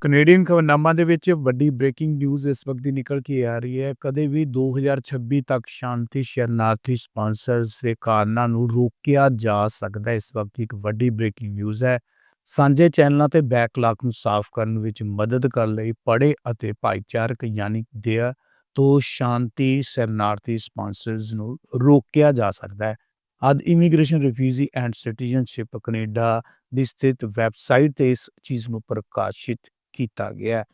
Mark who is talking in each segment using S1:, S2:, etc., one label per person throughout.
S1: Canadian ਖਬਰਨਾਮਾ ਦੇ ਵਿੱਚ ਵੱਡੀ ਬ੍ਰੇਕਿੰਗ ਨਿਊਜ਼ ਇਸ ਵਕਤ ਦੀ ਨਿਕਲ ਕੇ ਆ ਰਹੀ ਹੈ। ਕਦੇ ਵੀ 2026 ਤੱਕ ਸ਼ਾਂਤੀ, ਸ਼ਰਨਾਰਥੀ ਸਪਾਂਸਰਸ ਦੇ ਕਾਰਨਾਂ ਨੂੰ ਰੋਕਿਆ ਜਾ ਸਕਦਾ ਹੈ। ਇਸ ਵਕਤ ਦੀ ਇੱਕ ਵੱਡੀ ਬ੍ਰੇਕਿੰਗ ਨਿਊਜ਼ ਹੈ। ਸਾਂਝੇ ਚੈਨਲਾਂ ਤੇ ਬੈਕਲਾਗ ਨੂੰ ਸਾਫ਼ ਕਰਨ ਵਿੱਚ ਮਦਦ ਕਰਨ ਲਈ ਪੜੇ ਅਤੇ ਭਾਈਚਾਰਕ ਯਾਨੀ ਦੇਅ ਤੋਂ ਸ਼ਾਂਤੀ, ਸ਼ਰਨਾਰਥੀ ਸਪਾਂਸਰਸ ਨੂੰ ਰੋਕਿਆ ਜਾ ਸਕਦਾ ਹੈ। ਅੱਜ immigration refugee and citizenship Canada ਦੀ ਸਥਿਤ ਵੈਬਸਾਈਟ ਤੇ ਇਸ ਚੀਜ਼ ਨੂੰ ਪ੍ਰਕਾਸ਼ਿਤ ਕੀਤਾ ਗਿਆ ਹੈ।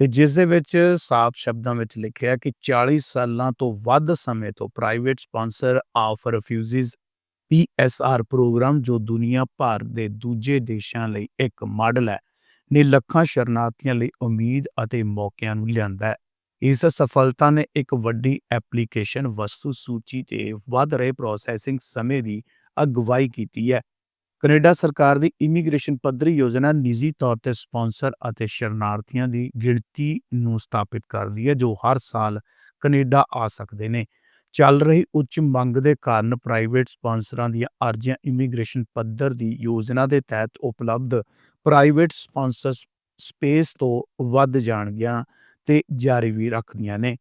S1: ਤੇ ਜਿਸ ਦੇ ਵਿੱਚ ਸਾਫ਼ ਸ਼ਬਦਾਂ ਵਿੱਚ ਲਿਖਿਆ ਕਿ 40 ਸਾਲਾਂ ਤੋਂ ਵੱਧ ਸਮੇਂ ਤੋਂ private sponsor of refugees PSR programme ਜੋ ਦੁਨੀਆ ਭਰ ਦੇ ਦੂਜੇ ਦੇਸ਼ਾਂ ਲਈ ਇੱਕ ਮਾਡਲ ਹੈ, ਨੇ ਲੱਖਾਂ ਸ਼ਰਨਾਰਥੀਆਂ ਲਈ ਉਮੀਦ ਅਤੇ ਮੌਕਿਆਂ ਨੂੰ ਲਿਆਂਦਾ ਹੈ। ਇਸ ਸਫਲਤਾ ਨੇ ਇੱਕ ਵੱਡੀ ਐਪਲੀਕੇਸ਼ਨ ਵਸਤੂ ਸੂਚੀ ਤੇ ਵੱਧ ਰਹੇ ਪ੍ਰੋਸੈਸਿੰਗ ਸਮੇਂ ਦੀ ਅਗਵਾਈ ਕੀਤੀ ਹੈ। ਕੈਨੇਡਾ ਸਰਕਾਰ ਦੀ ਇਮੀਗ੍ਰੇਸ਼ਨ ਪੱਧਰੀ ਯੋਜਨਾ ਨਿੱਜੀ ਤੌਰ ਤੇ ਸਪਾਂਸਰ ਅਤੇ ਸ਼ਰਨਾਰਥੀਆਂ ਦੀ ਗਿਣਤੀ ਨੂੰ ਸਥਾਪਿਤ ਕਰਦੀ ਹੈ, ਜੋ ਹਰ ਸਾਲ ਕੈਨੇਡਾ ਆ ਸਕਦੇ ਨੇ। ਚੱਲ ਰਹੀ ਉੱਚ ਮੰਗ ਦੇ ਕਾਰਨ ਪ੍ਰਾਈਵੇਟ ਸਪਾਂਸਰਾਂ ਦੀਆਂ ਅਰਜ਼ੀਆਂ ਇਮੀਗ੍ਰੇਸ਼ਨ ਪੱਧਰ ਦੀ ਯੋਜਨਾ ਦੇ ਤਹਿਤ ਉਪਲਬਧ ਪ੍ਰਾਈਵੇਟ ਸਪਾਂਸਰ ਸਪੇਸ ਤੋਂ ਵੱਧ ਜਾਣਗੀਆਂ ਤੇ ਜਾਰੀ ਵੀ ਰੱਖਦੀਆਂ ਨੇ।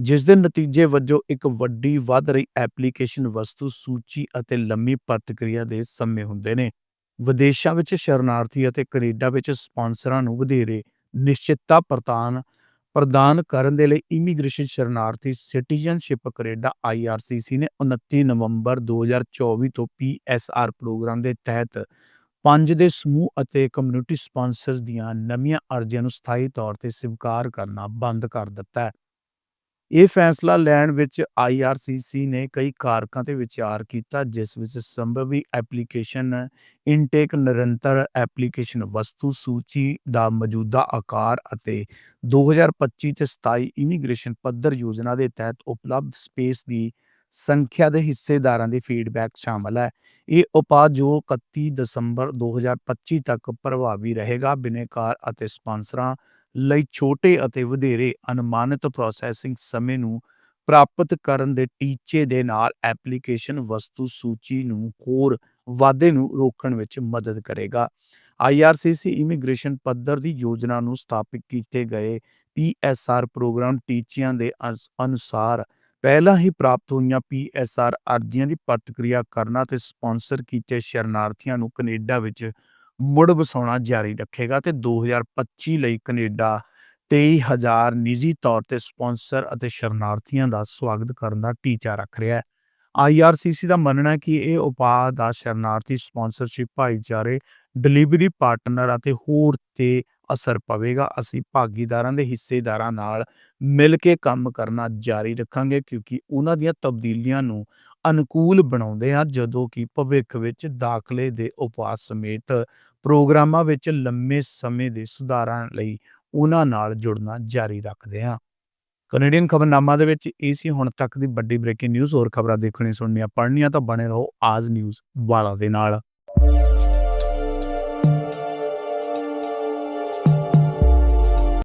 S1: ਜਿਸ ਦੇ ਨਤੀਜੇ ਵਜੋਂ ਇੱਕ ਵੱਡੀ ਵੱਧ ਰਹੀ ਐਪਲੀਕੇਸ਼ਨ ਵਸਤੂ ਸੂਚੀ ਅਤੇ ਲੰਮੀ ਪ੍ਰਤੀਕਿਰਿਆ ਦੇ ਸਮੇਂ ਹੁੰਦੇ ਨੇ। ਵਿਦੇਸ਼ਾਂ ਵਿੱਚ ਸ਼ਰਨਾਰਥੀ ਅਤੇ ਕੈਨੇਡਾ ਵਿੱਚ ਸਪਾਂਸਰਾਂ ਨੂੰ ਵਧੇਰੇ ਨਿਸ਼ਚਿਤਤਾ ਪ੍ਰਦਾਨ ਪ੍ਰਦਾਨ ਕਰਨ ਦੇ ਲਈ ਇਮੀਗ੍ਰੇਸ਼ਨ ਸ਼ਰਨਾਰਥੀ ਸਿਟੀਜ਼ਨਸ਼ਿਪ ਕੈਨੇਡਾ ਆਈਆਰਸੀਸੀ ਨੇ 29 ਨਵੰਬਰ 2024 ਤੋਂ ਪੀਐਸਆਰ ਪ੍ਰੋਗਰਾਮ ਦੇ ਤਹਿਤ ਪੰਜ ਦੇ ਸਮੂਹ ਅਤੇ ਕਮਿਊਨਿਟੀ ਸਪਾਂਸਰਸ ਦੀਆਂ ਨਵੀਆਂ ਅਰਜ਼ੀਆਂ ਨੂੰ ਸਥਾਈ ਤੌਰ ਤੇ ਸਵੀਕਾਰ ਕਰਨਾ ਬੰਦ ਕਰ ਦਿੱਤਾ ਹੈ। ਇਹ ਫੈਸਲਾ ਲੈਣ ਵਿੱਚ ਆਈਆਰਸੀਸੀ ਨੇ ਕਈ ਕਾਰਕਾਂ ਤੇ ਵਿਚਾਰ ਕੀਤਾ, ਜਿਸ ਵਿੱਚ ਸੰਭਵੀ ਐਪਲੀਕੇਸ਼ਨ ਇਨਟੇਕ ਨਿਰੰਤਰ ਐਪਲੀਕੇਸ਼ਨ ਵਸਤੂ ਸੂਚੀ ਦਾ ਮੌਜੂਦਾ ਆਕਾਰ ਅਤੇ 2025 ਤੇ 27 ਇਮੀਗ੍ਰੇਸ਼ਨ ਪੱਧਰ ਯੋਜਨਾ ਦੇ ਤਹਿਤ ਉਪਲਬਧ ਸਪੇਸ ਦੀ ਸੰਖਿਆ ਦੇ ਹਿੱਸੇਦਾਰਾਂ ਦੀ ਫੀਡਬੈਕ ਸ਼ਾਮਲ ਹੈ। ਇਹ ਉਪਾਅ ਜੋ 31 ਦਸੰਬਰ 2025 ਤੱਕ ਪ੍ਰਭਾਵੀ ਰਹੇਗਾ। ਬਿਨੇਕਾਰ ਅਤੇ ਸਪਾਂਸਰਾਂ ਲਈ ਛੋਟੇ ਅਤੇ ਵਧੇਰੇ ਅਨੁਮਾਨਿਤ ਪ੍ਰੋਸੈਸਿੰਗ ਸਮੇਂ ਨੂੰ ਪ੍ਰਾਪਤ ਕਰਨ ਦੇ ਟੀਚੇ ਦੇ ਨਾਲ ਐਪਲੀਕੇਸ਼ਨ ਵਸਤੂ ਸੂਚੀ ਨੂੰ ਹੋਰ ਵਾਧੇ ਨੂੰ ਰੋਕਣ ਵਿੱਚ ਮਦਦ ਕਰੇਗਾ। ਆਈਆਰਸੀਸੀ ਇਮੀਗ੍ਰੇਸ਼ਨ ਪੱਧਰ ਦੀ ਯੋਜਨਾ ਨੂੰ ਸਥਾਪਿਤ ਕੀਤੇ ਗਏ ਪੀਐਸਆਰ ਪ੍ਰੋਗਰਾਮ ਟੀਚਿਆਂ ਦੇ ਅਨੁਸਾਰ ਪਹਿਲਾਂ ਹੀ ਪ੍ਰਾਪਤ ਹੋਈਆਂ ਪੀਐਸਆਰ ਅਰਜ਼ੀਆਂ ਦੀ ਪ੍ਰਤੀਕਿਰਿਆ ਕਰਨਾ ਤੇ ਸਪਾਂਸਰ ਕੀਤੇ ਸ਼ਰਨਾਰਥੀਆਂ ਨੂੰ ਕੈਨੇਡਾ ਵਿੱਚ ਮੁੜ ਵਸਾਉਣਾ ਜਾਰੀ ਰੱਖੇਗਾ ਤੇ 2025 ਲਈ ਕੈਨੇਡਾ 23000 ਨਿੱਜੀ ਤੌਰ ਤੇ ਸਪਾਂਸਰ ਅਤੇ ਸ਼ਰਨਾਰਥੀਆਂ ਦਾ ਸਵਾਗਤ ਕਰਨ ਦਾ ਟੀਚਾ ਰੱਖ ਰਿਹਾ ਹੈ। ਆਈਆਰਸੀਸੀ ਦਾ ਮੰਨਣਾ ਹੈ ਕਿ ਇਹ ਉਪਾਅ ਦਾ ਸ਼ਰਨਾਰਥੀ ਸਪਾਂਸਰਸ਼ਿਪ ਭਾਈਚਾਰੇ, ਡਿਲੀਵਰੀ ਪਾਰਟਨਰ ਅਤੇ ਹੋਰ ਤੇ ਅਸਰ ਪਵੇਗਾ। ਅਸੀਂ ਭਾਗੀਦਾਰਾਂ ਦੇ ਹਿੱਸੇਦਾਰਾਂ ਨਾਲ ਮਿਲ ਕੇ ਕੰਮ ਕਰਨਾ ਜਾਰੀ ਰੱਖਾਂਗੇ ਕਿਉਂਕਿ ਉਹਨਾਂ ਦੀਆਂ ਤਬਦੀਲੀਆਂ ਨੂੰ ਅਨੁਕੂਲ ਬਣਾਉਂਦੇ ਆ ਜਦੋਂ ਕਿ ਭਵਿੱਖ ਵਿੱਚ ਦਾਖਲੇ ਦੇ ਉਪਾਅ ਸਮੇਤ ਪ੍ਰੋਗਰਾਮਾਂ ਵਿੱਚ ਲੰਮੇ ਸਮੇਂ ਦੇ ਸੁਧਾਰਾਂ ਲਈ ਉਹਨਾਂ ਨਾਲ ਜੁੜਨਾ ਜਾਰੀ ਰੱਖਦੇ ਹਾਂ। ਕੈਨੇਡੀਅਨ ਖਬਰਨਾਮਾ ਦੇ ਵਿੱਚ ਇਹ ਸੀ, ਹੁਣ ਤੱਕ ਦੀ ਵੱਡੀ ਬ੍ਰੇਕਿੰਗ ਨਿਊਜ਼ ਹੋਰ ਖਬਰਾਂ ਦੇਖਣੀਆਂ ਸੁਣਨੀਆਂ, ਪੜ੍ਹਨੀਆਂ ਤਾਂ ਬਣੇ ਰਹੋ ਆਜ ਨਿਊਜ਼ ਵਾਲਾ ਦੇ ਨਾਲ।